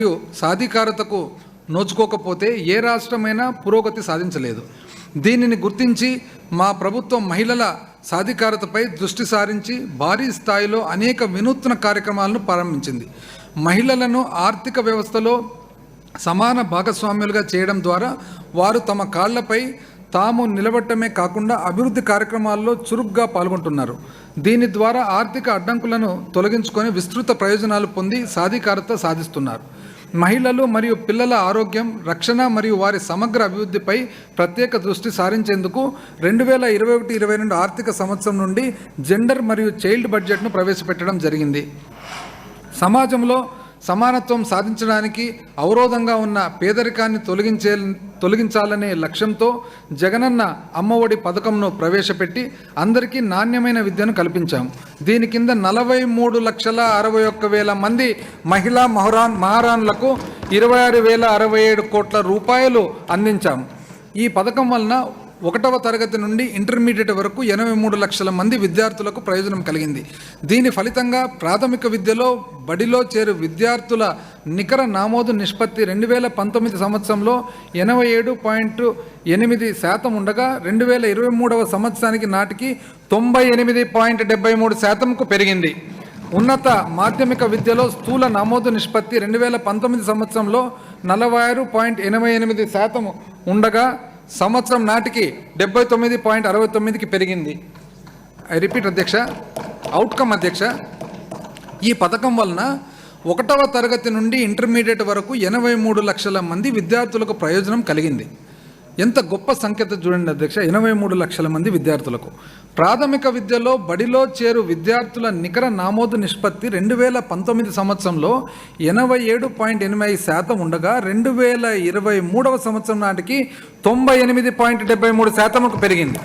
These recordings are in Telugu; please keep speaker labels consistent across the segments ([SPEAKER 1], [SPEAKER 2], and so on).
[SPEAKER 1] మరియు సాధికారతకు నోచుకోకపోతే ఏ రాష్ట్రమైనా పురోగతి సాధించలేదు. దీనిని గుర్తించి మా ప్రభుత్వం మహిళల సాధికారతపై దృష్టి సారించి భారీ స్థాయిలో అనేక వినూత్న కార్యక్రమాలను ప్రారంభించింది. మహిళలను ఆర్థిక వ్యవస్థలో సమాన భాగస్వామ్యులుగా చేయడం ద్వారా వారు తమ కాళ్ళపై తాము నిలబడటమే కాకుండా అభివృద్ధి కార్యక్రమాల్లో చురుగ్గా పాల్గొంటున్నారు. దీని ద్వారా ఆర్థిక అడ్డంకులను తొలగించుకొని విస్తృత ప్రయోజనాలు పొంది సాధికారత సాధిస్తున్నారు. మహిళలు మరియు పిల్లల ఆరోగ్యం రక్షణ మరియు వారి సమగ్ర అభివృద్ధిపై ప్రత్యేక దృష్టి సారించేందుకు రెండు వేల ఇరవై ఒకటి ఇరవై రెండు ఆర్థిక సంవత్సరం నుండి జెండర్ మరియు చైల్డ్ బడ్జెట్ను ప్రవేశపెట్టడం జరిగింది. సమాజంలో సమానత్వం సాధించడానికి అవరోధంగా ఉన్న పేదరికాన్ని తొలగించే తొలగించాలనే లక్ష్యంతో జగనన్న అమ్మఒడి పథకంను ప్రవేశపెట్టి అందరికీ నాణ్యమైన విద్యను కల్పించాం. దీని కింద నలభై మూడు లక్షల అరవై ఒక్క వేల మంది మహిళా మహరాన్ మహారాన్లకు ఇరవై ఆరు వేల అరవై ఏడు కోట్ల రూపాయలు అందించాం. ఈ పథకం వలన ఒకటవ తరగతి నుండి ఇంటర్మీడియట్ వరకు ఎనభై మూడు లక్షల మంది విద్యార్థులకు ప్రయోజనం కలిగింది. దీని ఫలితంగా ప్రాథమిక విద్యలో బడిలో చేరు విద్యార్థుల నికర నామోదు నిష్పత్తి రెండు వేల పంతొమ్మిది సంవత్సరంలో ఎనభై ఏడు పాయింట్ ఎనిమిది శాతం ఉండగా రెండు వేల ఇరవై మూడవ సంవత్సరానికి నాటికి తొంభై ఎనిమిది పాయింట్ డెబ్బై మూడు శాతంకు పెరిగింది. ఉన్నత మాధ్యమిక విద్యలో స్థూల నమోదు నిష్పత్తి రెండు వేల పంతొమ్మిది సంవత్సరంలో నలభై ఆరు పాయింట్ ఎనభై ఎనిమిది శాతం ఉండగా సంవత్సరం నాటికి డెబ్బై తొమ్మిది పాయింట్ అరవై తొమ్మిదికి పెరిగింది. ఐ రిపీట్ అధ్యక్ష అవుట్కమ్ అధ్యక్ష ఈ పథకం వలన ఒకటవ తరగతి నుండి ఇంటర్మీడియట్ వరకు ఎనభై మూడు లక్షల మంది విద్యార్థులకు ప్రయోజనం కలిగింది. ఎంత గొప్ప సంఖ్యత చూడండి అధ్యక్ష. ఎనభై మూడు లక్షల మంది విద్యార్థులకు. ప్రాథమిక విద్యలో బడిలో చేరు విద్యార్థుల నికర నామోదు నిష్పత్తి రెండు వేల పంతొమ్మిది సంవత్సరంలో ఎనభై ఏడు పాయింట్ ఎనిమిది శాతం ఉండగా రెండు వేల ఇరవై మూడవ సంవత్సరం నాటికి తొంభై ఎనిమిది పాయింట్ డెబ్బై మూడు శాతంకు పెరిగింది.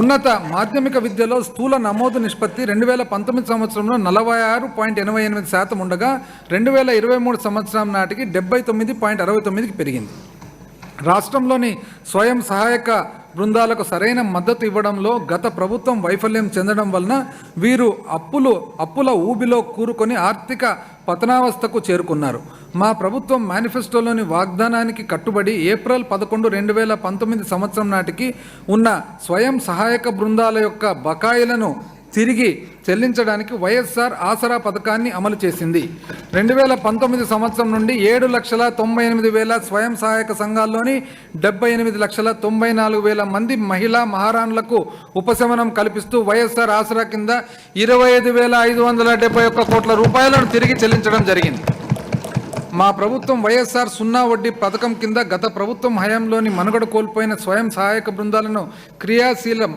[SPEAKER 1] ఉన్నత మాధ్యమిక విద్యలో స్థూల నమోదు నిష్పత్తి రెండు వేల పంతొమ్మిది సంవత్సరంలో నలభై ఆరు పాయింట్ ఎనభై ఎనిమిది శాతం ఉండగా రెండు వేల ఇరవై మూడు సంవత్సరం నాటికి డెబ్బై తొమ్మిది పాయింట్ అరవై తొమ్మిదికి పెరిగింది. రాష్ట్రంలోని స్వయం సహాయక బృందాలకు సరైన మద్దతు ఇవ్వడంలో గత ప్రభుత్వం వైఫల్యం చెందడం వలన వీరు అప్పులు అప్పుల ఊబిలో కూరుకొని ఆర్థిక పతనావస్థకు చేరుకున్నారు. మా ప్రభుత్వం మేనిఫెస్టోలోని వాగ్దానానికి కట్టుబడి ఏప్రిల్ పదకొండు రెండు వేల పంతొమ్మిది సంవత్సరం నాటికి ఉన్న స్వయం సహాయక బృందాల యొక్క బకాయిలను తిరిగి చెల్లించడానికి వైఎస్ఆర్ ఆసరా పథకాన్ని అమలు చేసింది. రెండు వేల పంతొమ్మిది సంవత్సరం నుండి ఏడు లక్షల తొంభై ఎనిమిది వేల స్వయం సహాయక సంఘాల్లోని డెబ్బై ఎనిమిది లక్షల తొంభై నాలుగు వేల మంది మహిళా మహారాణులకు ఉపశమనం కల్పిస్తూ వైఎస్ఆర్ ఆసరా కింద ఇరవై ఐదు వేల ఐదు వందల డెబ్బై ఒక్క కోట్ల రూపాయలను తిరిగి చెల్లించడం జరిగింది. మా ప్రభుత్వం వైఎస్ఆర్ సున్నా వడ్డీ పథకం కింద గత ప్రభుత్వం హయాంలోని మనుగడ కోల్పోయిన స్వయం సహాయక బృందాలను క్రియాశీలం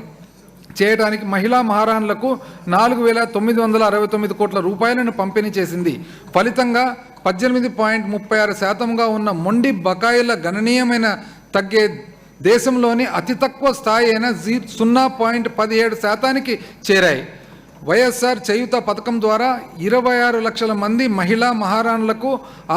[SPEAKER 1] చేయడానికి మహిళా మహారాణులకు నాలుగు వేల తొమ్మిది వందల అరవై తొమ్మిది కోట్ల రూపాయలను పంపిణీ చేసింది. ఫలితంగా పద్దెనిమిది పాయింట్ ముప్పై ఆరు శాతంగా ఉన్న మొండి బకాయిల గణనీయమైన తగ్గే దేశంలోని అతి తక్కువ స్థాయి అయిన జీ సున్నా పాయింట్ పదిహేడు శాతానికి చేరాయి. వైఎస్ఆర్ చేయుత పథకం ద్వారా ఇరవై ఆరు లక్షల మంది మహిళా మహారాణులకు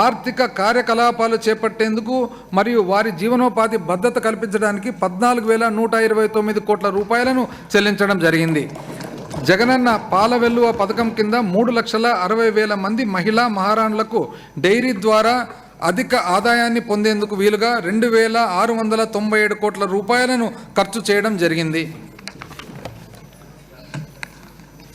[SPEAKER 1] ఆర్థిక కార్యకలాపాలు చేపట్టేందుకు మరియు వారి జీవనోపాధి భద్రత కల్పించడానికి పద్నాలుగు వేల నూట ఇరవై తొమ్మిది కోట్ల రూపాయలను చెల్లించడం జరిగింది. జగనన్న పాల వెల్లువ పథకం కింద మూడు లక్షల అరవై వేల మంది మహిళా మహారాణులకు డైరీ ద్వారా అధిక ఆదాయాన్ని పొందేందుకు వీలుగా రెండు వేల ఆరు వందల తొంభై ఏడు కోట్ల రూపాయలను ఖర్చు చేయడం జరిగింది.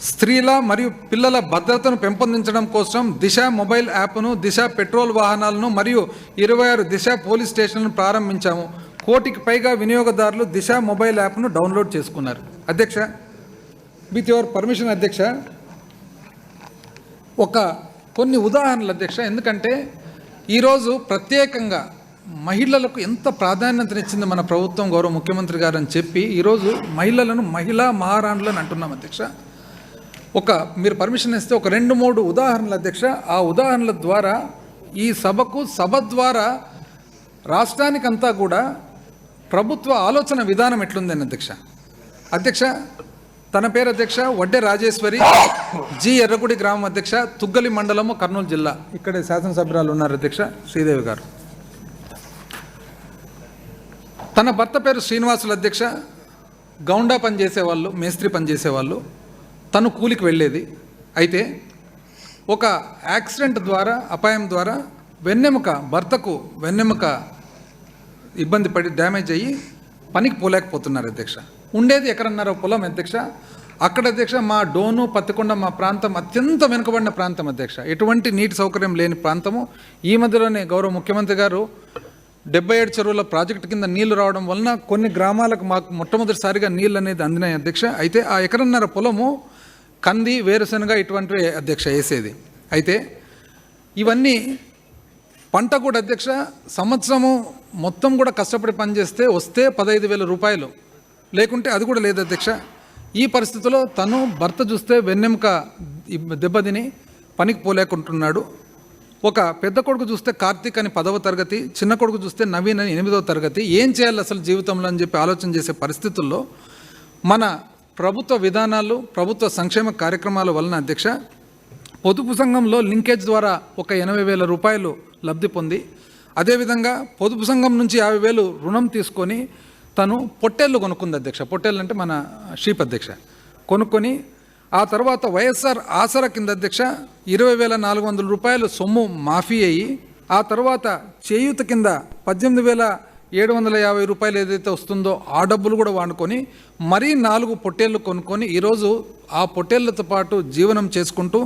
[SPEAKER 1] స్త్రీల మరియు పిల్లల భద్రతను పెంపొందించడం కోసం దిశ మొబైల్ యాప్ను దిశ పెట్రోల్ వాహనాలను మరియు ఇరవై ఆరు దిశ పోలీస్ స్టేషన్లను ప్రారంభించాము. కోటికి పైగా వినియోగదారులు దిశ మొబైల్ యాప్ను డౌన్లోడ్ చేసుకున్నారు. అధ్యక్ష విత్ యువర్ పర్మిషన్ అధ్యక్ష ఒక కొన్ని ఉదాహరణలు అధ్యక్ష. ఎందుకంటే ఈరోజు ప్రత్యేకంగా మహిళలకు ఎంత ప్రాధాన్యతనిచ్చింది మన ప్రభుత్వం గౌరవ ముఖ్యమంత్రి గారు అని చెప్పి ఈరోజు మహిళలను మహిళా మహారాణులను అంటున్నాం అధ్యక్ష. ఒక మీరు పర్మిషన్ ఇస్తే ఒక రెండు మూడు ఉదాహరణలు అధ్యక్ష. ఆ ఉదాహరణల ద్వారా ఈ సభకు సభ ద్వారా రాష్ట్రానికంతా కూడా ప్రభుత్వ ఆలోచన విధానం ఎట్లుందని అధ్యక్ష? అధ్యక్ష తన పేరు అధ్యక్ష వడ్డే రాజేశ్వరి జి ఎర్రగుడి గ్రామం అధ్యక్ష తుగ్గలి మండలము కర్నూలు జిల్లా. ఇక్కడే శాసనసభ్యురాలు ఉన్నారు అధ్యక్ష శ్రీదేవి గారు. తన భర్త పేరు శ్రీనివాసులు అధ్యక్ష. గౌండా పనిచేసేవాళ్ళు మేస్త్రి పనిచేసేవాళ్ళు. తను కూలికి వెళ్ళేది. అయితే ఒక యాక్సిడెంట్ ద్వారా అపాయం ద్వారా వెన్నెముక భర్తకు వెన్నెముక ఇబ్బంది పడి డ్యామేజ్ అయ్యి పనికి పోలేకపోతున్నారు అధ్యక్ష. ఉండేది ఎక్కడన్నారో పొలం అధ్యక్ష. అక్కడ అధ్యక్ష మా డోను పత్తికొండ మా ప్రాంతం అత్యంత వెనుకబడిన ప్రాంతం అధ్యక్ష. ఎటువంటి నీటి సౌకర్యం లేని ప్రాంతము. ఈ మధ్యలోనే గౌరవ ముఖ్యమంత్రి గారు డెబ్బై ఏడు చెరువుల ప్రాజెక్టు కింద నీళ్ళు రావడం వలన కొన్ని గ్రామాలకు మాకు మొట్టమొదటిసారిగా నీళ్ళు అనేది అందినాయి అధ్యక్ష. అయితే ఆ ఎకరన్నర పొలము కంది వేరుశనగ ఇటువంటివి అధ్యక్ష వేసేది. అయితే ఇవన్నీ పంట కూడా అధ్యక్ష సంవత్సరము మొత్తం కూడా కష్టపడి పనిచేస్తే వస్తే పదహైదు వేల రూపాయలు. లేకుంటే అది కూడా లేదు అధ్యక్ష. ఈ పరిస్థితిలో తను భర్త చూస్తే వెన్నెముక దెబ్బతిని పనికి పోలేకుంటున్నాడు. ఒక పెద్ద కొడుకు చూస్తే కార్తీక్ అని పదవ తరగతి చిన్న కొడుకు చూస్తే నవీన్ అని ఎనిమిదవ తరగతి. ఏం చేయాలి అసలు జీవితంలో అని చెప్పి ఆలోచన చేసే పరిస్థితుల్లో మన ప్రభుత్వ విధానాలు ప్రభుత్వ సంక్షేమ కార్యక్రమాల వలన అధ్యక్ష పొదుపు సంఘంలో లింకేజ్ ద్వారా ఒక ఎనభై వేల రూపాయలు లబ్ధి పొంది అదేవిధంగా పొదుపు సంఘం నుంచి యాభై వేలు రుణం తీసుకొని తను పొట్టేళ్ళు కొనుక్కుంది అధ్యక్ష. పొట్టేళ్ళు అంటే మన షీప్ అధ్యక్ష. కొనుక్కొని ఆ తర్వాత వైఎస్ఆర్ ఆసరా కింద అధ్యక్ష ఇరవై వేల నాలుగు వందల రూపాయలు సొమ్ము మాఫీ అయ్యి ఆ తర్వాత చేయూత కింద పద్దెనిమిది వేల ఏడు వందల యాభై రూపాయలు ఏదైతే వస్తుందో ఆ డబ్బులు కూడా వాడుకొని మరీ నాలుగు పొట్టేళ్ళు కొనుక్కొని ఈరోజు ఆ పొట్టేళ్ళతో పాటు జీవనం చేసుకుంటూ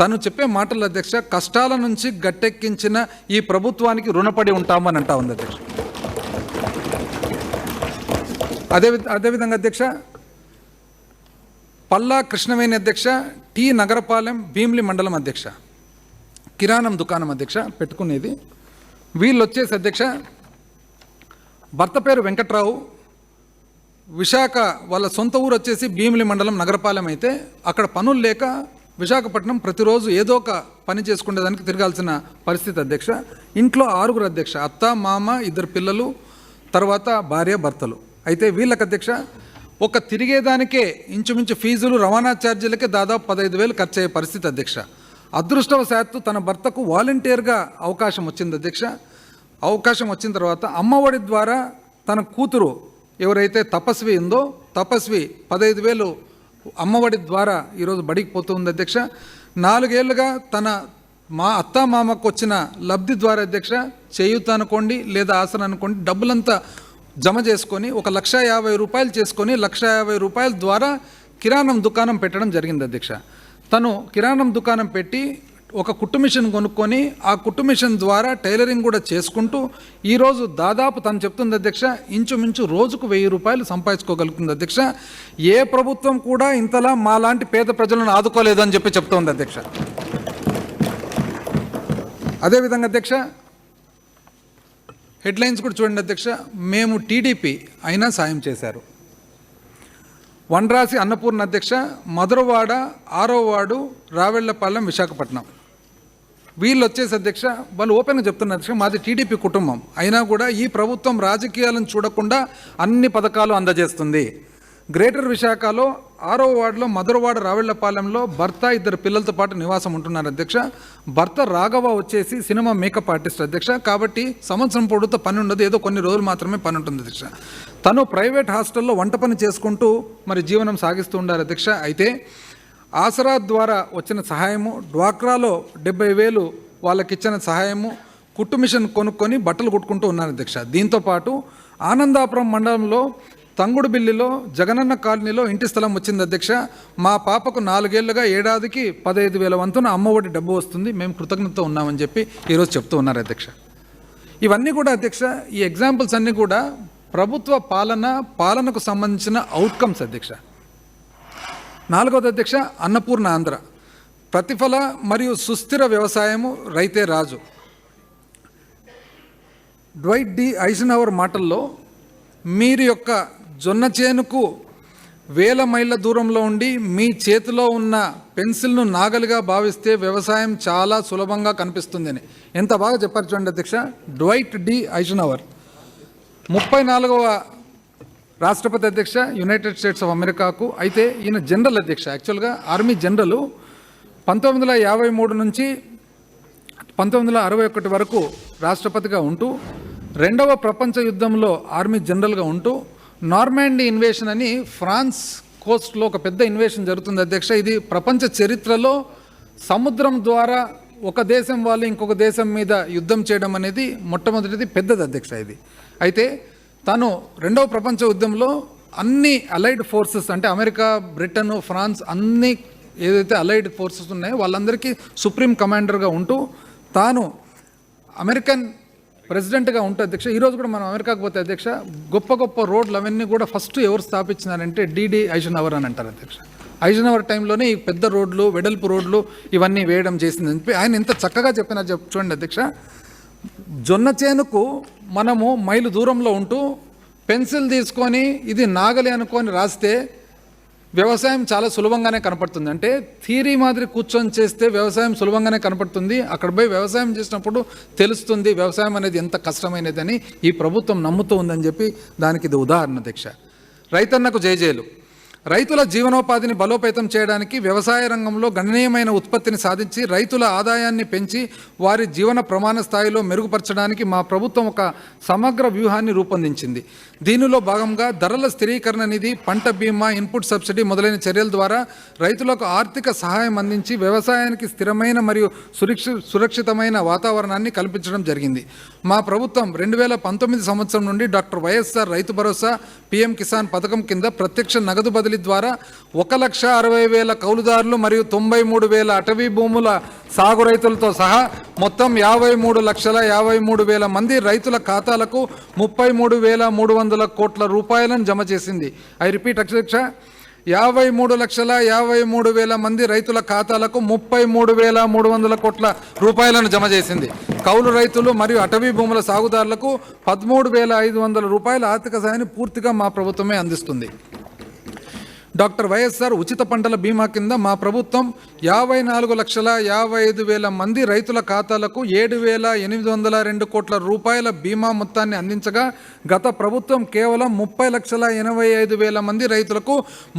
[SPEAKER 1] తను చెప్పే మాటల అధ్యక్ష కష్టాల నుంచి గట్టెక్కించిన ఈ ప్రభుత్వానికి రుణపడి ఉంటామని అంటా ఉంది అధ్యక్ష. అదే అదేవిధంగా అధ్యక్ష పల్లా కృష్ణవేణి అధ్యక్ష టి నగరపాలెం భీమిలి మండలం అధ్యక్ష కిరాణం దుకాణం అధ్యక్ష పెట్టుకునేది. వీళ్ళు వచ్చేసి అధ్యక్ష భర్త పేరు వెంకట్రావు. విశాఖ వాళ్ళ సొంత ఊరు వచ్చేసి భీమిలి మండలం నగరపాలెం అయితే అక్కడ పనులు లేక విశాఖపట్నం ప్రతిరోజు ఏదో ఒక పని చేసుకునేదానికి తిరగాల్సిన పరిస్థితి అధ్యక్ష. ఇంట్లో ఆరుగురు అధ్యక్ష అత్త మామ ఇద్దరు పిల్లలు తర్వాత భార్య భర్తలు. అయితే వీళ్ళకి అధ్యక్ష ఒక తిరిగేదానికే ఇంచుమించు ఫీజులు రవాణా ఛార్జీలకే దాదాపు పదహైదు వేలు ఖర్చు అయ్యే పరిస్థితి అధ్యక్ష. అదృష్టవశాత్తు తన భర్తకు వాలంటీర్గా అవకాశం వచ్చింది అధ్యక్ష. అవకాశం వచ్చిన తర్వాత అమ్మఒడి ద్వారా తన కూతురు ఎవరైతే తపస్వి ఉందో తపస్వి పదహైదు వేలు అమ్మఒడి ద్వారా ఈరోజు బడికి పోతుంది అధ్యక్ష. నాలుగేళ్ళుగా తన మా అత్త మామకు వచ్చిన లబ్ధి ద్వారా అధ్యక్ష చేయూత అనుకోండి లేదా ఆసన అనుకోండి డబ్బులంతా జమ చేసుకొని ఒక లక్ష యాభై రూపాయలు చేసుకొని లక్ష యాభై రూపాయల ద్వారా కిరాణం దుకాణం పెట్టడం జరిగింది అధ్యక్ష. తను కిరాణం దుకాణం పెట్టి ఒక కుట్టు మిషన్ కొనుక్కొని ఆ కుట్టు మిషన్ ద్వారా టైలరింగ్ కూడా చేసుకుంటూ ఈరోజు దాదాపు తను చెప్తుంది అధ్యక్ష ఇంచుమించు రోజుకు వెయ్యి రూపాయలు సంపాదించుకోగలుగుతుంది అధ్యక్ష. ఏ ప్రభుత్వం కూడా ఇంతలా మాలాంటి పేద ప్రజలను ఆదుకోలేదు అని చెప్పి చెప్తోంది అధ్యక్ష. అదేవిధంగా అధ్యక్ష హెడ్లైన్స్ కూడా చూడండి అధ్యక్ష మేము టీడీపీ అయినా సాయం చేశారు. వనరాసి అన్నపూర్ణ అధ్యక్ష మధురవాడ ఆరోవాడు రావెళ్ళపాలెం విశాఖపట్నం. వీళ్ళు వచ్చేసి అధ్యక్ష వాళ్ళు ఓపెన్గా చెప్తున్నారు అధ్యక్ష మాది టీడీపీ కుటుంబం. అయినా కూడా ఈ ప్రభుత్వం రాజకీయాలను చూడకుండా అన్ని పథకాలు అందజేస్తుంది. గ్రేటర్ విశాఖలో ఆరో వార్డులో మధురవాడ రావెళ్ళపాలెంలో భర్త ఇద్దరు పిల్లలతో పాటు నివాసం ఉంటున్నారు అధ్యక్ష. భర్త రాఘవ వచ్చేసి సినిమా మేకప్ ఆర్టిస్ట్ అధ్యక్ష. కాబట్టి సంవత్సరం పొడుతో పని ఉండదు ఏదో కొన్ని రోజులు మాత్రమే పని ఉంటుంది అధ్యక్ష. తను ప్రైవేట్ హాస్టల్లో వంట పని చేసుకుంటూ మరి జీవనం సాగిస్తూ ఉండారు అధ్యక్ష. అయితే ఆసరా ద్వారా వచ్చిన సహాయము డ్వాక్రాలో డెబ్బై వేలు వాళ్ళకి ఇచ్చిన సహాయము కుట్టు మిషన్ కొనుక్కొని బట్టలు కుట్టుకుంటూ ఉన్నారు అధ్యక్ష దీంతో పాటు ఆనందాపురం మండలంలో తంగుడుబిల్లిలో జగనన్న కాలనీలో ఇంటి స్థలం వచ్చింది అధ్యక్ష మా పాపకు నాలుగేళ్ళుగా ఏడాదికి పదహైదు వేల వంతున అమ్మఒడి డబ్బు వస్తుంది. మేము కృతజ్ఞత ఉన్నామని చెప్పి ఈరోజు చెప్తూ ఉన్నారు అధ్యక్ష ఇవన్నీ కూడా అధ్యక్ష ఈ ఎగ్జాంపుల్స్ అన్నీ కూడా ప్రభుత్వ పాలన పాలనకు సంబంధించిన అవుట్కమ్స్ అధ్యక్ష నాలుగవది అధ్యక్ష అన్నపూర్ణ ఆంధ్ర. ప్రతిఫల మరియు సుస్థిర వ్యవసాయము రైతే రాజు. డ్వైట్ డి ఐసనవర్ మాటల్లో మీరు యొక్క జొన్న చేనుకు వేల మైళ్ళ దూరంలో ఉండి మీ చేతిలో ఉన్న పెన్సిల్ను నాగలిగా భావిస్తే వ్యవసాయం చాలా సులభంగా కనిపిస్తుందని. ఎంత బాగా చెప్పారు చూడండి అధ్యక్ష డ్వైట్ డి ఐసనవర్ ముప్పై నాలుగవ రాష్ట్రపతి అధ్యక్ష యునైటెడ్ స్టేట్స్ ఆఫ్ అమెరికాకు అయితే ఈయన జనరల్ అధ్యక్ష. యాక్చువల్గా ఆర్మీ జనరల్ పంతొమ్మిది వందల యాభై మూడు నుంచి పంతొమ్మిది వందల అరవై ఒకటి వరకు రాష్ట్రపతిగా ఉంటూ రెండవ ప్రపంచ యుద్ధంలో ఆర్మీ జనరల్గా ఉంటూ నార్మాండీ ఇన్వేషన్ అని ఫ్రాన్స్ కోస్ట్లో ఒక పెద్ద ఇన్వేషన్ జరుగుతుంది అధ్యక్ష. ఇది ప్రపంచ చరిత్రలో సముద్రం ద్వారా ఒక దేశం వాళ్ళు ఇంకొక దేశం మీద యుద్ధం చేయడం అనేది మొట్టమొదటిది పెద్దది అధ్యక్ష ఇది. అయితే తను రెండవ ప్రపంచ యుద్ధంలో అన్ని అలైడ్ ఫోర్సెస్ అంటే అమెరికా బ్రిటన్ ఫ్రాన్స్ అన్ని ఏదైతే అలైడ్ ఫోర్సెస్ ఉన్నాయో వాళ్ళందరికీ సుప్రీం కమాండర్గా ఉంటూ తాను అమెరికన్ ప్రెసిడెంట్గా ఉంటే అధ్యక్ష ఈరోజు కూడా మనం అమెరికాకు పోతే అధ్యక్ష గొప్ప గొప్ప రోడ్లు అవన్నీ కూడా ఫస్ట్ ఎవరు స్థాపించినారంటే డిడి ఐజనవర్ అని అంటారు అధ్యక్ష. ఐజనవర్ టైంలోనే ఈ పెద్ద రోడ్లు వెడల్పు రోడ్లు ఇవన్నీ వేయడం చేసిందని చెప్పి ఆయన ఎంత చక్కగా చెప్పినా చెప్ చూడండి అధ్యక్ష. జొన్న చేనుకు మనము మైలు దూరంలో ఉంటూ పెన్సిల్ తీసుకొని ఇది నాగలి అనుకొని రాస్తే వ్యవసాయం చాలా సులభంగానే కనపడుతుంది. అంటే థీరీ మాదిరి కూర్చొని చేస్తే వ్యవసాయం సులభంగానే కనపడుతుంది. అక్కడ పోయి వ్యవసాయం చేసినప్పుడు తెలుస్తుంది వ్యవసాయం అనేది ఎంత కష్టమైనదని ఈ ప్రభుత్వం నమ్ముతూ ఉందని చెప్పి దానికి ఇది ఉదాహరణ దీక్ష. రైతన్నకు జయజేలు రైతుల జీవనోపాధిని బలోపేతం చేయడానికి వ్యవసాయ రంగంలో గణనీయమైన ఉత్పత్తిని సాధించి రైతుల ఆదాయాన్ని పెంచి వారి జీవన ప్రమాణ స్థాయిలో మెరుగుపరచడానికి మా ప్రభుత్వం ఒక సమగ్ర వ్యూహాన్ని రూపొందించింది. దీనిలో భాగంగా ధరల స్థిరీకరణ నిధి పంట బీమా ఇన్పుట్ సబ్సిడీ మొదలైన చర్యల ద్వారా రైతులకు ఆర్థిక సహాయం అందించి వ్యవసాయానికి స్థిరమైన మరియు సురక్షి సురక్షితమైన వాతావరణాన్ని కల్పించడం జరిగింది. మా ప్రభుత్వం రెండు వేల పంతొమ్మిది సంవత్సరం నుండి doctor YSR Rythu Bharosa PM Kisan పథకం కింద ప్రత్యక్ష నగదు బదిలీ ద్వారా ఒక లక్ష అరవై వేల కౌలుదారులు మరియు తొంభై మూడు వేల అటవీ భూముల సాగు రైతులతో సహా మొత్తం యాభై మూడు లక్షల యాభై మూడు వేల మంది రైతుల ఖాతాలకు ముప్పై మూడు వేల మూడు వందల కోట్ల రూపాయలను జమ చేసింది. ఐ రిపీట్ అక్షరక్ష యాభై మూడు లక్షల యాభై మూడు వేల మంది రైతుల ఖాతాలకు ముప్పై మూడు వేల మూడు వందల కోట్ల రూపాయలను జమ చేసింది. కౌలు రైతులు మరియు అటవీ భూముల సాగుదారులకు పదమూడు వేల ఐదు వందల రూపాయల ఆర్థిక సాయాన్ని పూర్తిగా మా ప్రభుత్వమే అందిస్తుంది. డాక్టర్ వైఎస్ఆర్ ఉచిత పంటల బీమా కింద మా ప్రభుత్వం యాభై నాలుగు లక్షల యాభై ఐదు వేల మంది రైతుల ఖాతాలకు ఏడు వేల ఎనిమిది వందల రెండు కోట్ల రూపాయల బీమా మొత్తాన్ని అందించగా గత ప్రభుత్వం కేవలం ముప్పై లక్షల ఎనభై ఐదు వేల మంది రైతులకు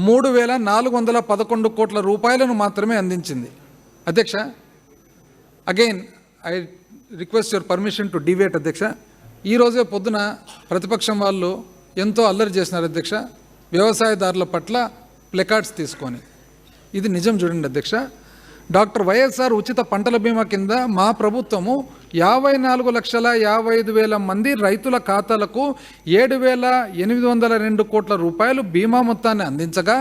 [SPEAKER 1] మూడు వేల నాలుగు వందల పదకొండు కోట్ల రూపాయలను మాత్రమే అందించింది. అధ్యక్ష again I request your permission to deviate అధ్యక్ష. ఈరోజే పొద్దున ప్రతిపక్షం వాళ్ళు ఎంతో అల్లరి చేసినారు అధ్యక్ష. వ్యవసాయదారుల పట్ల ప్లెకార్డ్స్ తీసుకొని. ఇది నిజం చూడండి అధ్యక్ష. డాక్టర్ వైఎస్ఆర్ ఉచిత పంటల బీమా కింద మా ప్రభుత్వము యాభై నాలుగు లక్షల యాభై ఐదు వేల మంది రైతుల ఖాతాలకు ఏడు వేల ఎనిమిది వందల రెండు కోట్ల రూపాయలు బీమా మొత్తాన్ని అందించగా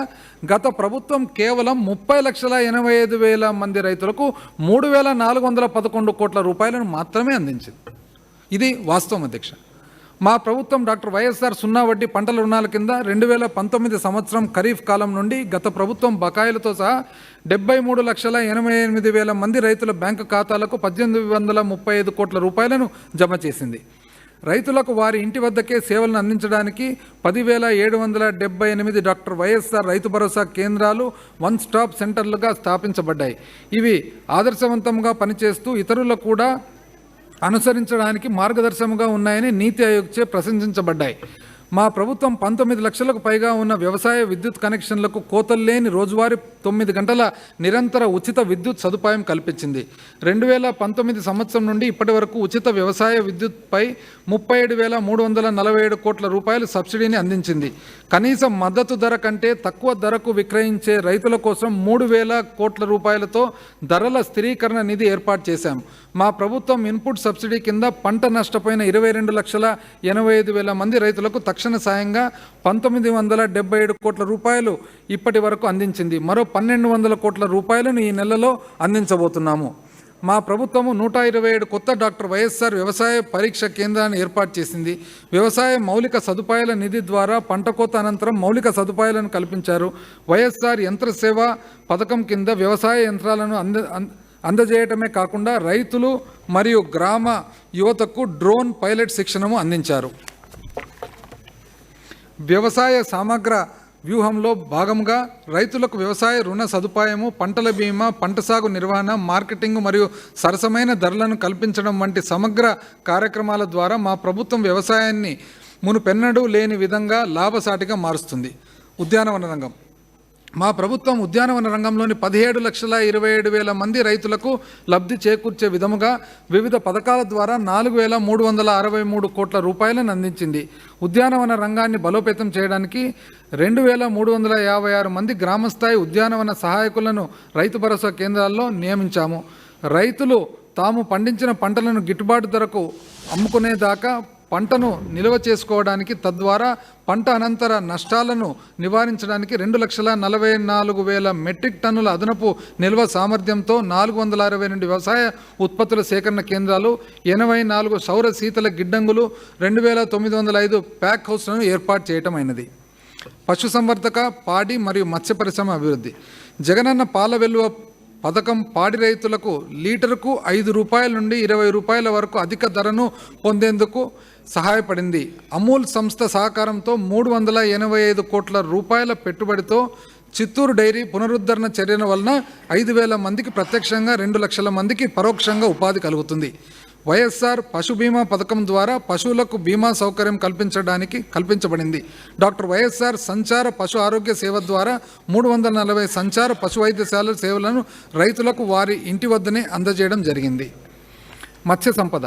[SPEAKER 1] గత ప్రభుత్వం కేవలం ముప్పై లక్షల ఎనభై ఐదు వేల మంది రైతులకు మూడు వేల నాలుగు వందల పదకొండు కోట్ల రూపాయలను మాత్రమే అందించింది. ఇది వాస్తవం అధ్యక్ష. మా ప్రభుత్వం డాక్టర్ వైఎస్ఆర్ సున్నా వడ్డీ పంటల రుణాల కింద రెండు వేల పంతొమ్మిది సంవత్సరం ఖరీఫ్ కాలం నుండి గత ప్రభుత్వం బకాయిలతో సహా డెబ్బై మూడు లక్షల ఎనభై ఎనిమిది వేల మంది రైతుల బ్యాంకు ఖాతాలకు పద్దెనిమిది వందల ముప్పై ఐదు కోట్ల రూపాయలను జమ చేసింది. రైతులకు వారి ఇంటి వద్దకే సేవలను అందించడానికి పదివేల ఏడు వందల డెబ్బై ఎనిమిది డాక్టర్ వైఎస్ఆర్ రైతు భరోసా కేంద్రాలు వన్ స్టాప్ సెంటర్లుగా స్థాపించబడ్డాయి. ఇవి ఆదర్శవంతంగా పనిచేస్తూ ఇతరులకు కూడా అనుసరించడానికి మార్గదర్శముగా ఉన్నాయని నీతి ఆయోగ్చే ప్రశంసించబడ్డాయి. మా ప్రభుత్వం పంతొమ్మిది లక్షలకు పైగా ఉన్న వ్యవసాయ విద్యుత్ కనెక్షన్లకు కోతల్లేని రోజువారీ తొమ్మిది గంటల నిరంతర ఉచిత విద్యుత్ సదుపాయం కల్పించింది. రెండు వేల పంతొమ్మిది సంవత్సరం నుండి ఇప్పటి వరకు ఉచిత వ్యవసాయ విద్యుత్పై ముప్పై ఏడు వేల మూడు వందల నలభై ఏడు కోట్ల రూపాయలు సబ్సిడీని అందించింది. కనీస మద్దతు ధర కంటే తక్కువ ధరకు విక్రయించే రైతుల కోసం మూడు వేల కోట్ల రూపాయలతో ధరల స్థిరీకరణ నిధి ఏర్పాటు చేశాం. మా ప్రభుత్వం ఇన్పుట్ సబ్సిడీ కింద పంట నష్టపోయిన ఇరవై రెండు లక్షల ఎనభై ఐదు వేల మంది రైతులకు తక్షణ సాయంగా పంతొమ్మిది వందల డెబ్బై ఏడు కోట్ల రూపాయలు ఇప్పటి వరకు అందించింది. మరో పన్నెండు వందల కోట్ల రూపాయలను ఈ నెలలో అందించబోతున్నాము. మా ప్రభుత్వము నూట ఇరవై ఏడు కొత్త డాక్టర్ వైఎస్ఆర్ వ్యవసాయ పరీక్ష కేంద్రాన్ని ఏర్పాటు చేసింది. వ్యవసాయ మౌలిక సదుపాయాల నిధి ద్వారా పంట కోత అనంతరం మౌలిక సదుపాయాలను కల్పించారు. వైఎస్ఆర్ యంత్ర సేవ పథకం కింద వ్యవసాయ యంత్రాలను అంద అందజేయటమే కాకుండా రైతులు మరియు గ్రామ యువతకు డ్రోన్ పైలట్ శిక్షణము అందించారు. వ్యవసాయ సమగ్ర వ్యూహంలో భాగంగా రైతులకు వ్యవసాయ రుణ సదుపాయము పంటల బీమా పంట సాగు నిర్వహణ మార్కెటింగ్ మరియు సరసమైన ధరలను కల్పించడం వంటి సమగ్ర కార్యక్రమాల ద్వారా మా ప్రభుత్వం వ్యవసాయాన్ని మునుపెన్నడూ లేని విధంగా లాభసాటిగా మారుస్తుంది. ఉద్యానవన రంగం. మా ప్రభుత్వం ఉద్యానవన రంగంలోని పదిహేడు లక్షల ఇరవై ఏడు వేల మంది రైతులకు లబ్ధి చేకూర్చే విధముగా వివిధ పథకాల ద్వారా నాలుగు వేల మూడు వందల అరవై మూడు కోట్ల రూపాయలను అందించింది. ఉద్యానవన రంగాన్ని బలోపేతం చేయడానికి రెండు వేల మూడు వందల యాభై ఆరు మంది గ్రామస్థాయి ఉద్యానవన సహాయకులను రైతు భరోసా కేంద్రాల్లో నియమించాము. రైతులు తాము పండించిన పంటలను గిట్టుబాటు ధరకు అమ్ముకునేదాకా పంటను నిల్వ చేసుకోవడానికి తద్వారా పంట అనంతర నష్టాలను నివారించడానికి రెండు లక్షల నలభై నాలుగు వేల మెట్రిక్ టన్నుల అదనపు నిల్వ సామర్థ్యంతో నాలుగు వందల అరవై రెండు వ్యవసాయ ఉత్పత్తుల సేకరణ కేంద్రాలు ఎనభై నాలుగు సౌర శీతల గిడ్డంగులు రెండు వేల తొమ్మిది వందల ఐదు ప్యాక్ హౌస్లను ఏర్పాటు చేయటం అయినది పశుసంవర్ధక పాడి మరియు మత్స్య పరిశ్రమ అభివృద్ధి. జగనన్న పాల వెలువ పథకం పాడి రైతులకు లీటరుకు ఐదు రూపాయల నుండి ఇరవై రూపాయల వరకు అధిక ధరను పొందేందుకు సహాయపడింది. అమూల్ సంస్థ సహకారంతో మూడు వందల ఎనభై ఐదు కోట్ల రూపాయల పెట్టుబడితో చిత్తూరు డైరీ పునరుద్ధరణ చర్యల వలన ఐదు వేల మందికి ప్రత్యక్షంగా రెండు లక్షల మందికి పరోక్షంగా ఉపాధి కలుగుతుంది. వైఎస్ఆర్ పశు బీమా పథకం ద్వారా పశువులకు బీమా సౌకర్యం కల్పించడానికి కల్పించబడింది. డాక్టర్ వైఎస్ఆర్ సంచార పశు ఆరోగ్య సేవ ద్వారా మూడు వందల నలభై సంచార పశు వైద్యశాల సేవలను రైతులకు వారి ఇంటి వద్దనే అందజేయడం జరిగింది. మత్స్య సంపద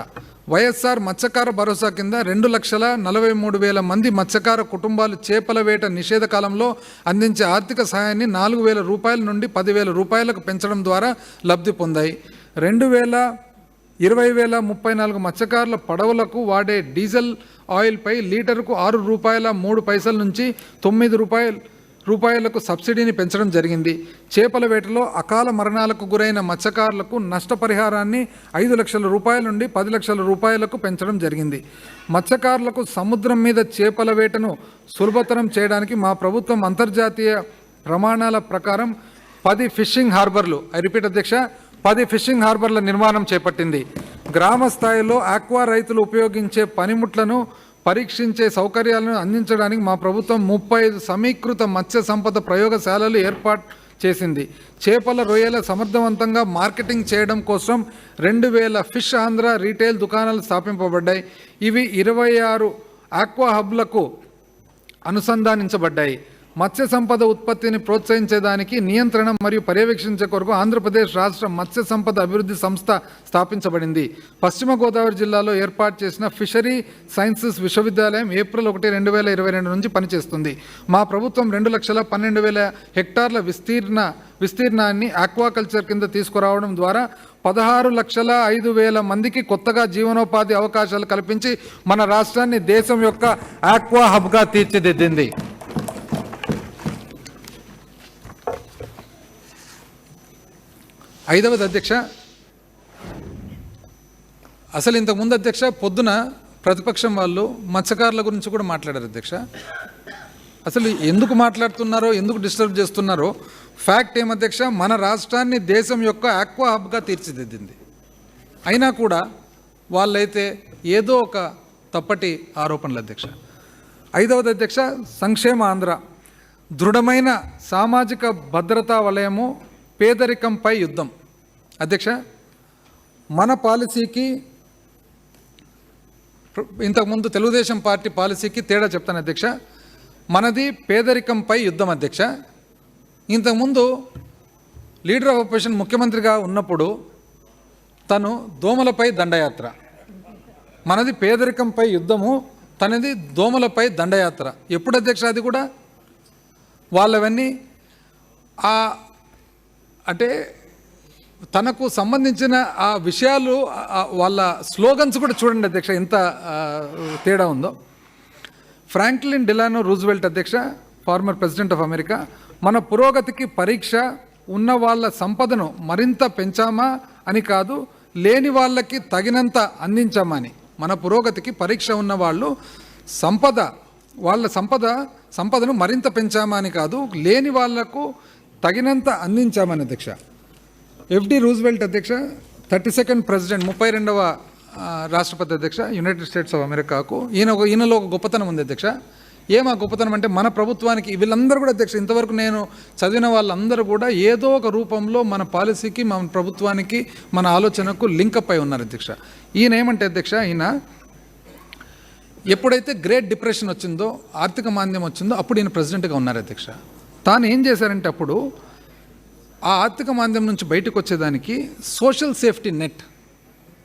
[SPEAKER 1] వైఎస్ఆర్ మత్స్యకార భరోసా కింద రెండు లక్షల నలభై మూడు వేల మంది మత్స్యకార కుటుంబాలు చేపల వేట నిషేధ కాలంలో అందించే ఆర్థిక సహాయాన్ని నాలుగు వేల రూపాయల నుండి పదివేల రూపాయలకు పెంచడం ద్వారా లబ్ధి పొందాయి. రెండు వేల ఇరవై వేల ముప్పై నాలుగు మత్స్యకారుల పడవలకు వాడే డీజిల్ ఆయిల్పై లీటరుకు ఆరు రూపాయల మూడు పైసల నుంచి తొమ్మిది రూపాయలు రూపాయలకు సబ్సిడీని పెంచడం జరిగింది. చేపల వేటలో అకాల మరణాలకు గురైన మత్స్యకారులకు నష్టపరిహారాన్ని ఐదు లక్షల రూపాయల నుండి పది లక్షల రూపాయలకు పెంచడం జరిగింది. మత్స్యకారులకు సముద్రం మీద చేపల వేటను సులభతరం చేయడానికి మా ప్రభుత్వం అంతర్జాతీయ ప్రమాణాల ప్రకారం పది ఫిషింగ్ హార్బర్లు ఐ రిపీట్ అధ్యక్ష పది ఫిషింగ్ హార్బర్ల నిర్మాణం చేపట్టింది. గ్రామ స్థాయిలో ఆక్వా రైతులు ఉపయోగించే పనిముట్లను పరీక్షించే సౌకర్యాలను అందించడానికి మా ప్రభుత్వం ముప్పై ఐదు సమీకృత మత్స్య సంపద ప్రయోగశాలలు ఏర్పాటు చేసింది. చేపల రొయ్యల సమర్థవంతంగా మార్కెటింగ్ చేయడం కోసం రెండు వేల ఫిష్ ఆంధ్ర రీటైల్ దుకాణాలు స్థాపింపబడ్డాయి. ఇవి ఇరవై ఆరు ఆక్వా హబ్లకు అనుసంధానించబడ్డాయి. మత్స్య సంపద ఉత్పత్తిని ప్రోత్సహించేదానికి నియంత్రణ మరియు పర్యవేక్షించే కొరకు ఆంధ్రప్రదేశ్ రాష్ట్ర మత్స్య సంపద అభివృద్ధి సంస్థ స్థాపించబడింది. పశ్చిమ గోదావరి జిల్లాలో ఏర్పాటు చేసిన ఫిషరీ సైన్సెస్ విశ్వవిద్యాలయం ఏప్రిల్ ఒకటి రెండు వేల ఇరవై రెండు నుంచి పనిచేస్తుంది. మా ప్రభుత్వం రెండు లక్షల పన్నెండు వేల హెక్టార్ల విస్తీర్ణ విస్తీర్ణాన్ని ఆక్వాకల్చర్ కింద తీసుకురావడం ద్వారా పదహారు లక్షల ఐదు వేల మందికి కొత్తగా జీవనోపాధి అవకాశాలు కల్పించి మన రాష్ట్రాన్ని దేశం యొక్క ఆక్వా హబ్గా తీర్చిదిద్దింది. ఐదవది అధ్యక్ష. అసలు ఇంతకుముందు అధ్యక్ష పొద్దున ప్రతిపక్షం వాళ్ళు మత్స్యకారుల గురించి కూడా మాట్లాడారు అధ్యక్ష. అసలు ఎందుకు మాట్లాడుతున్నారో ఎందుకు డిస్టర్బ్ చేస్తున్నారో ఫ్యాక్ట్ ఏమధ్యక్ష అధ్యక్ష మన రాష్ట్రాన్ని దేశం యొక్క ఆక్వా హబ్గా తీర్చిదిద్దింది. అయినా కూడా వాళ్ళైతే ఏదో ఒక తప్పటి ఆరోపణలు అధ్యక్ష. ఐదవది అధ్యక్ష సంక్షేమ ఆంధ్ర. దృఢమైన సామాజిక భద్రతా వలయము పేదరికంపై యుద్ధం. అధ్యక్ష మన పాలసీకి ఇంతకుముందు తెలుగుదేశం పార్టీ పాలసీకి తేడా చెప్తాను అధ్యక్ష. మనది పేదరికంపై యుద్ధం అధ్యక్ష. ఇంతకుముందు లీడర్ ఆఫ్ అపోజిషన్ ముఖ్యమంత్రిగా ఉన్నప్పుడు తను దోమలపై దండయాత్ర. మనది పేదరికంపై యుద్ధము తనది దోమలపై దండయాత్ర. ఎప్పుడు అధ్యక్ష అది కూడా? వాళ్ళవన్నీ ఆ అంటే తనకు సంబంధించిన ఆ విషయాలు వాళ్ళ స్లోగన్స్ కూడా చూడండి అధ్యక్ష ఎంత తేడా ఉందో. ఫ్రాంక్లిన్ డిలానో రూజ్వెల్ట్ అధ్యక్ష ఫార్మర్ ప్రెసిడెంట్ ఆఫ్ అమెరికా. మన పురోగతికి పరీక్ష ఉన్న వాళ్ళ సంపదను మరింత పెంచామా అని కాదు లేని వాళ్ళకి తగినంత అందించామా అని. మన పురోగతికి పరీక్ష ఉన్న వాళ్ళు సంపద వాళ్ళ సంపద సంపదను మరింత పెంచామా అని కాదు లేని వాళ్ళకు తగినంత అందించామని అధ్యక్ష. ఎఫ్డి రూజ్వెల్ట్ అధ్యక్ష థర్టీ సెకండ్ ప్రెసిడెంట్ ముప్పై రెండవ రాష్ట్రపతి అధ్యక్ష యునైటెడ్ స్టేట్స్ ఆఫ్ అమెరికాకు ఈయన ఒక ఈయనలో ఒక గొప్పతనం ఉంది అధ్యక్ష. ఏం ఆ గొప్పతనం అంటే మన ప్రభుత్వానికి వీళ్ళందరూ కూడా అధ్యక్ష ఇంతవరకు నేను చదివిన వాళ్ళందరూ కూడా ఏదో ఒక రూపంలో మన పాలసీకి మన ప్రభుత్వానికి మన ఆలోచనకు లింకప్ అయి ఉన్నారు అధ్యక్ష. ఈయన ఏమంటే అధ్యక్ష ఈయన ఎప్పుడైతే గ్రేట్ డిప్రెషన్ వచ్చిందో ఆర్థిక మాంద్యం వచ్చిందో అప్పుడు ఈయన ప్రెసిడెంట్గా ఉన్నారు అధ్యక్ష. తాను ఏం చేశారంటే అప్పుడు ఆ ఆర్థిక మాంద్యం నుంచి బయటకు వచ్చేదానికి సోషల్ సేఫ్టీ నెట్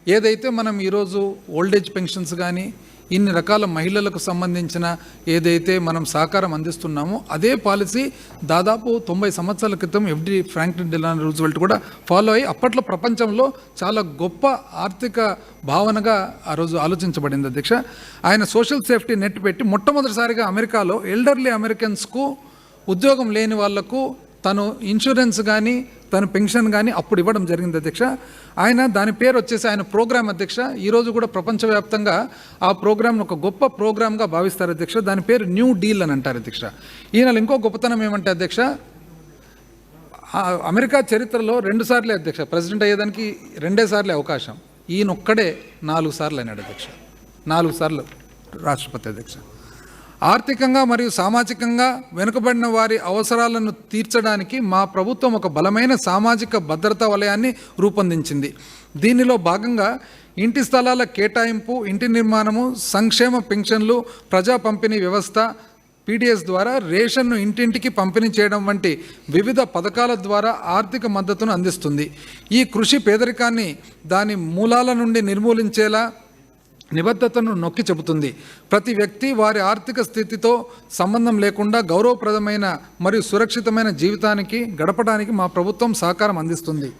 [SPEAKER 1] ఏదైతే మనం ఈరోజు ఓల్డేజ్ పెన్షన్స్ కానీ ఇన్ని రకాల మహిళలకు సంబంధించిన ఏదైతే మనం సహకారం అందిస్తున్నామో అదే పాలసీ దాదాపు తొంభై సంవత్సరాల క్రితం ఎఫ్డి ఫ్రాంక్లిన్ డిలాన్ రూజ్వెల్ట్ కూడా ఫాలో అయ్యి అప్పట్లో ప్రపంచంలో చాలా గొప్ప ఆర్థిక భావనగా ఆ రోజు ఆలోచించబడింది అధ్యక్ష. ఆయన సోషల్ సేఫ్టీ నెట్ పెట్టి మొట్టమొదటిసారిగా అమెరికాలో ఎల్డర్లీ అమెరికన్స్కు ఉద్యోగం లేని వాళ్ళకు తను ఇన్సూరెన్స్ కానీ తను పెన్షన్ కానీ అప్పుడు ఇవ్వడం జరిగింది అధ్యక్ష. ఆయన దాని పేరు వచ్చేసి ఆయన ప్రోగ్రామ్ అధ్యక్ష. ఈరోజు కూడా ప్రపంచవ్యాప్తంగా ఆ ప్రోగ్రామ్ను ఒక గొప్ప ప్రోగ్రామ్గా భావిస్తారు అధ్యక్ష. దాని పేరు న్యూ డీల్ అని అంటారు అధ్యక్ష. ఈయన ఇంకో గొప్పతనం ఏమంటే అధ్యక్ష అమెరికా చరిత్రలో రెండు సార్లే అధ్యక్ష. ప్రెసిడెంట్ అయ్యేదానికి రెండే సార్లే అవకాశం. ఈయన ఒక్కడే నాలుగు సార్లు అయినాడు అధ్యక్ష. నాలుగు సార్లు రాష్ట్రపతి అధ్యక్ష. ఆర్థికంగా మరియు సామాజికంగా వెనుకబడిన వారి అవసరాలను తీర్చడానికి మా ప్రభుత్వం ఒక బలమైన సామాజిక భద్రతా వలయాన్ని రూపొందించింది. దీనిలో భాగంగా ఇంటి స్థలాల కేటాయింపు ఇంటి నిర్మాణము సంక్షేమ పెన్షన్లు ప్రజా పంపిణీ వ్యవస్థ పీడిఎస్ ద్వారా రేషన్ను ఇంటింటికి పంపిణీ చేయడం వంటి వివిధ పథకాల ద్వారా ఆర్థిక మద్దతును అందిస్తుంది. ఈ కృషి పేదరికాన్ని దాని మూలాల నుండి నిర్మూలించేలా నిబద్ధతను నొక్కి చెబుతుంది. ప్రతి వ్యక్తి వారి ఆర్థిక స్థితితో సంబంధం లేకుండా గౌరవప్రదమైన మరియు సురక్షితమైన జీవితానికి గడపడానికి మా ప్రభుత్వం సహకారం అందిస్తుంది.